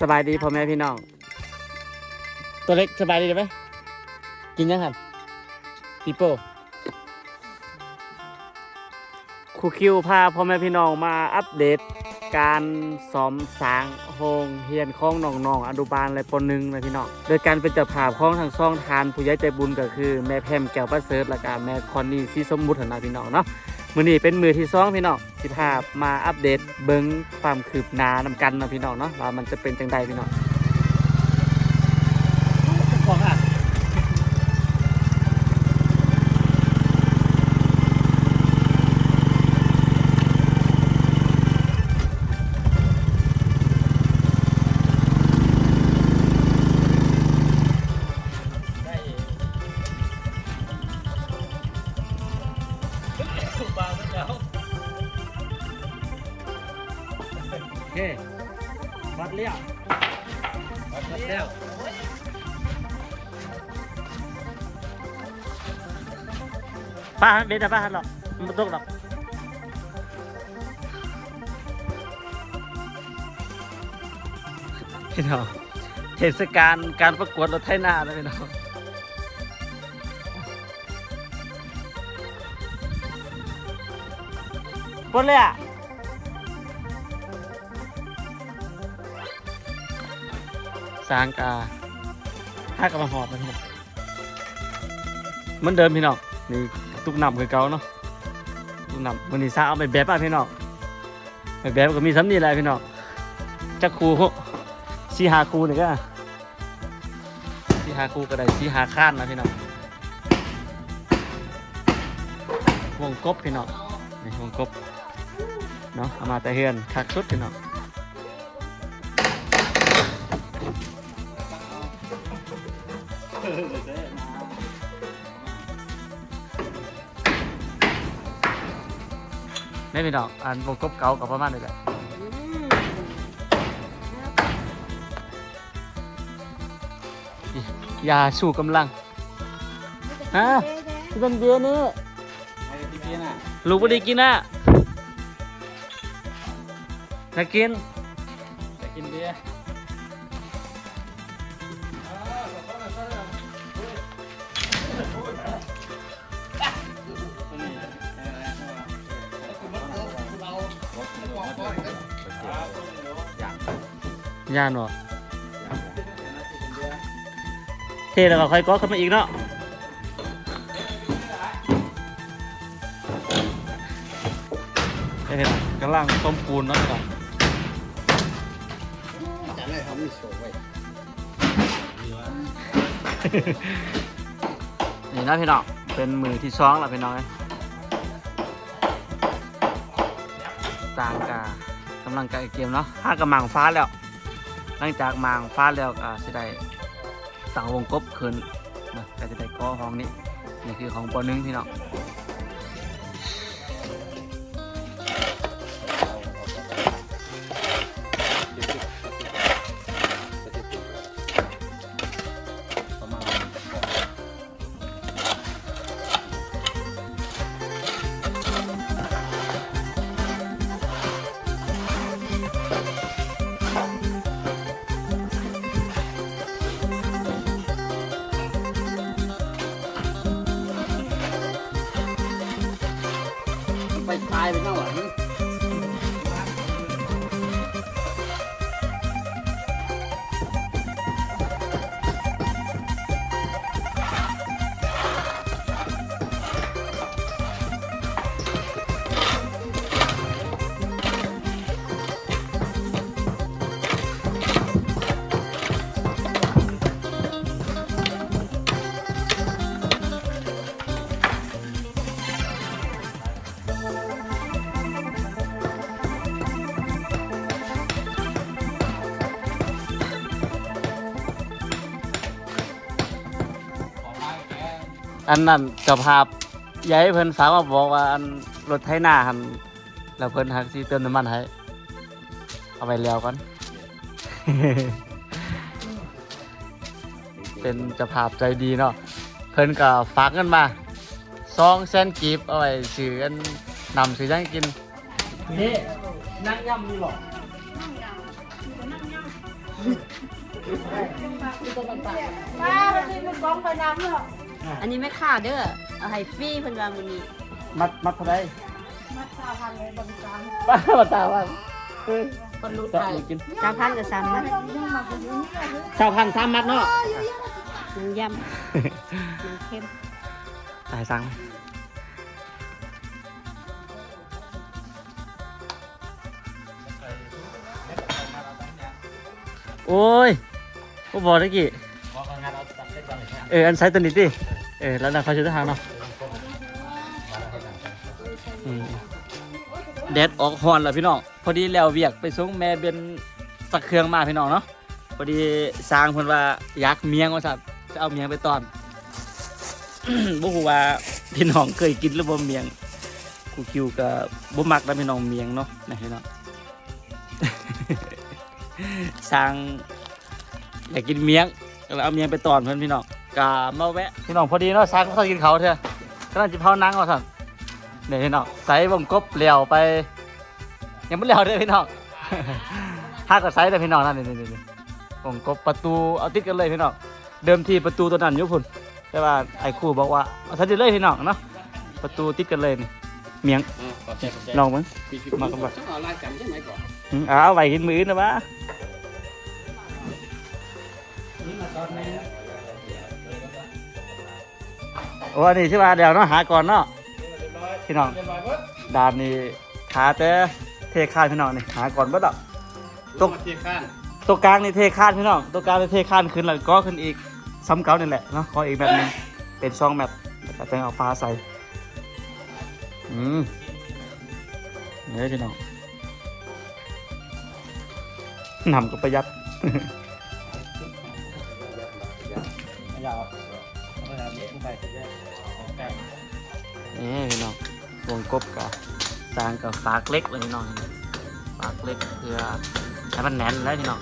สบายดีพ่อแม่พี่น้อง ตัวเล็กสบายดีไหมกินยังครับปีโป้ครูคิวพาพ่อแม่พี่น้องมาอัปเดต การซ้อมสร้างโฮงเฮียนของน้องๆอนุบาลและปหนึ่งนะพี่น้องโดยการเป็นเจ้าภาพของทางซ่องทานผู้ใหญ่ใจบุญก็คือ แม่แพมแก้วประเสริฐและก็แม่คอนนี่ซีสมมุตินะพี่น้องเนาะ มือนี้เป็นมือที่สองพี่น้องสิภาพมาอัปเดตเบิ้งความคืบหน้านำกันนาะพี่น้องเนาะว่ามันจะเป็นจังใดพี่น้อง เควัดเลี้ยววัดเลี้ยวป้าเด็ดป้าหรอกมันไม่ตกหรอกพี่น้องเทศกาลการประกวดรถไถนาเลยพี่น้องปนเลยอะ สร้างกาห้ากำลังหอบนพี่น้องเหมันเดิมพี่น้องนี่ตุกนำคือเก่าเนาะตุกนำวันนี้ซาเอาไปแบบอะพี่น้องไปแบบก็มีซ้ำนี่แหละพี่น้องจักครูสีหาครูนี่ก็สีหาครูก็ได้สีหาข้านนะพี่น้องวงกบพี่น้องนี่วงกบเนาะเอามาแต่เฮือนคักสุดพี่น้อง ไม่เป็นดอกอันวงกบเก่ากับประมาณนี้แหละยาสู้กำลังฮะที่เป็นเบียร์นี่ลูกไม่ได้กินนะน่ากิน ย่านวะเทแล้วก็ค่อยก็ขึ้นมาอีกเนาะเฮ้ยกำลังต้มปูนเนาะก่อนจะได้เขามีโชว์ไว้นี่นะพี่น้อง เป็นมือที่สองแล้วพี่น้องเอ้จางกากำลังกะเกมเนาะห้ากำมังฟ้าแล้ว ลังจากมางฟ้าแล้วก็สิได้สั่งวงกบคืนนะก็จะได้ก้อห้องนี้นี่คือของปอนึ่งพี่น้อง ตายไปเท่าไหร่ อันนั้นเจ้าภาพยายเพิ่นสาวมาบอกว่าอันรถไถนาหันแล้วเพิ่นหักสิเติมน้ำมันให้เอาไปแล้วก่อนเป็นเจ้าภาพใจดีเนาะเพิ่นก็ฝากเงินมาซองแซนกีบเอาไว้ซื้อกันนำซื้อยังกินนี่นั่งย่ำนี่หรอนั่งยาวอยู่ก็นั่งยาวป้าไปซื้อมันบ้องไปน้ำเนาะ อันนี้ไม่ค่าเด้อ เอาให้ฟรีเพิ่นว่ามื้อนี้ มัดมัดเท่าไหรมาชาพันเลยบริการป้ามาตาว่าเออคนรู้จะไทยเอากินสามพันกับสามมัดชาวพันสามมัดเนาะหนึ่งยำหนึ่งเข้มตายสั่งโอ้ยกูบอกตะกี้เอออันไซส์ตัวนี้ดิ เออแล้วนะเขาชื่อทางเนาะแดดออกฮอนแล้วพี่น้องพอดีแล้วเวียกไปส่งแม่เบนสักเครื่องมาพี่น้องเนาะพอดีสร้างเพิ่นว่าอยากเมียงว่าสัตว์จะเอาเมียงไปตอนบ่ฮู้ว่าพี่น้องเคยกินหรือบ่เมียงกูคิวกับบ่มักแล้วพี่น้องเมียงเนาะนะพี่น้องสร้างอยากกินเมียงก็เลยเอาเมียงไปตอนเพิ่นพี่น้อง ก็มาแวะพี่น้องพอดีเนาะสร้างก็กินเขาวเถอะกำลังจะเผานังว่าซั่นนี่พี่น้องใส่วงกบเหลียวไป ยังบ่เหลียวเด้อพี่น้องหาก็ใส่เด้อพี่น้องนั่นนี่ๆๆวงกบประตูเอาติดกันเลยพี่น้องเดิมทีประตูตัวนั้นอยู่พุ่นแต่ว่าไอ้ครูบอกว่าเอาทันทีเลยพี่น้องเนาะประตูติดกันเลยนี่เมียงขอบใจขอบใจลองมั้งมามากักับบว่าต้องเอาลายกันใช่ไหมก่อนอืมเอาไว้กินมือนะวะ โอ้อันนี้ใช่ป่ะเดี๋ยวเนาะหาก่อนเนาะ พี่น้องดานนี่ขาแต่เทคานพี่น้องนี่หาก่อนบ่ดอก ตก มาเทียบข้างตัวกลางนี่เทคานพี่น้องตัวกลางนี่เทคานขึ้นแล้วก็ขึ้นอีกซ้ำเก่านี่แหละเนาะขออีกแบบหนึงเป็นช่องแบบแล้วก็จะเอาปลาใส่อืมเนี่ยพี่น้องนำก็ประหยัด นี่พี่น้องวงกบกับจางกับฝากเล็กเลยพี่น้องฝากเล็กเพื่อให้มันแน่นแล้วพี่น้อง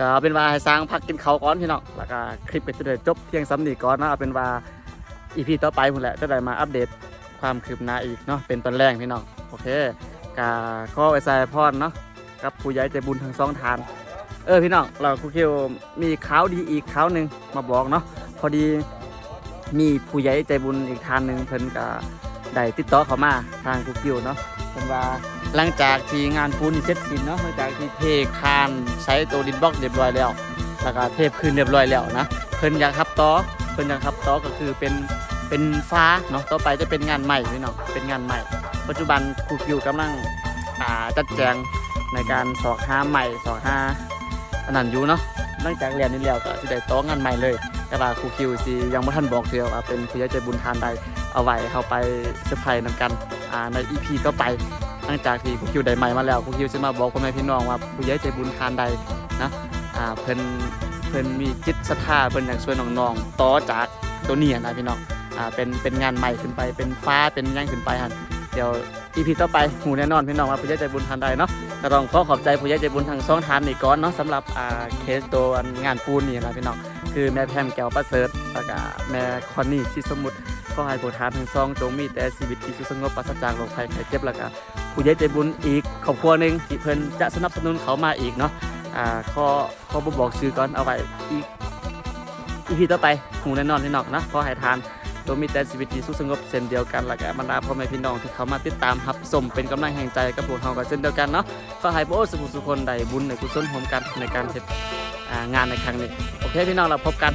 ก็เอาเป็นว่าให้สร้างพักกินเขาก่อนพี่น้องแล้วก็คลิปก็จะได้จบเพียงสำนีก่อนนะเอาเป็นว่าอีพีต่อไปพุ่นแหละจะได้มาอัปเดตความคืบหน้าอีกเนาะเป็นตอนแรกพี่น้องโอเคก็ข้อไว้ใส่พรเนาะกับผู้ใหญ่ใจบุญทั้งสองทาน เออพี่น้องเราครูคิวมีข่าวดีอีกข่าวหนึ่งมาบอกเนาะพอดีมีผู้ใหญ่ใจบุญอีกทานหนึ่งเพิ่นก็ได้ติดต่อเขามาทางครูคิวเนาะ เพิ่นว่าหลังจากที่งานปูนเสร็จสิ้นเนาะหลังจากที่เทคานใช้ตัวดินบล็อกเรียบร้อยแล้วแล้วก็เทพคืนเรียบร้อยแล้วนะเพิ่นอยากทับต่อเพิ่นอยากทับต่อก็คือเป็นเป็นฟ้าเนาะต่อไปจะเป็นงานใหม่พี่น้องเป็นงานใหม่ ปัจจุบันครูคิวกำลังอ่าจัดแจงในการสอกห้าใหม่สอกห้าอันนั้นอยู่เนาะหลังจากเรียนนี้แล้วก็สิได้ต่องานใหม่เลย แต่ว่าครูคิวสิยังบ่ทันบอกเทื่อว่าเป็นผู้ใหญ่ใจบุญทานใด เอาไว้เขาไปเซอร์ไพรส์นำกันอ่าใน EP ต่อไปหลังจากที่ครูคิวได้ใหม่มาแล้วครูคิวจะมาบอกพ่อแม่พี่น้องว่าผู้ใหญ่ใจบุญทานใดนะอ่าเพิ่นเพิ่นมีจิตศรัทธาเพิ่นอยากช่วยน้องๆต่อจากตัวนี้นะพี่น้องอ่าเป็นเป็นงานใหม่ขึ้นไปเป็นฟ้าเป็นย่างขึ้นไปฮันเดี๋ยวอีพีต่อไปหูแน่นอนพี่น้องว่าผู้ใหญ่ใจบุญทานใดเนาะก็ต้องขอขอบใจผู้ใหญ่ใจบุญทางสองทานนี่ก่อนเนาะสำหรับอ่าเคสตัวงานปูนนี่นะพี่น้องคือแม่แพมแก้วประเสริฐแล้วก็แม่คอนนี่ชิสมุทร ขอให้ผู้ทานทั้งสองจงมีแต่ชีวิตที่สุขสงบปราศจากโรคภัยไข้เจ็บแล้วก็ผู้ใหญ่ใจบุญอีกครอบครัวหนึ่งที่เพิ่นจะสนับสนุนเขามาอีกเนาะอ่าขอขอบ่บอกชื่อก่อนเอาไว้อีกอีพีต่อไปหูแน่นอนที่นอกนะขอให้ทานตัวมีแต่ชีวิตที่สุขสงบเช่นเดียวกันแล้วก็บรรดาพ่อแม่พี่น้องที่เขามาติดตามรับชมเป็นกำลังแห่งใจกับพวกเราก็เช่นเดียวกันเนาะขอให้พระโอสุขสุขคนใดบุญในกุศลร่วมกันในการเฮ็ดอ่างานในครั้งนี้โอเคพี่น้องเราพบกัน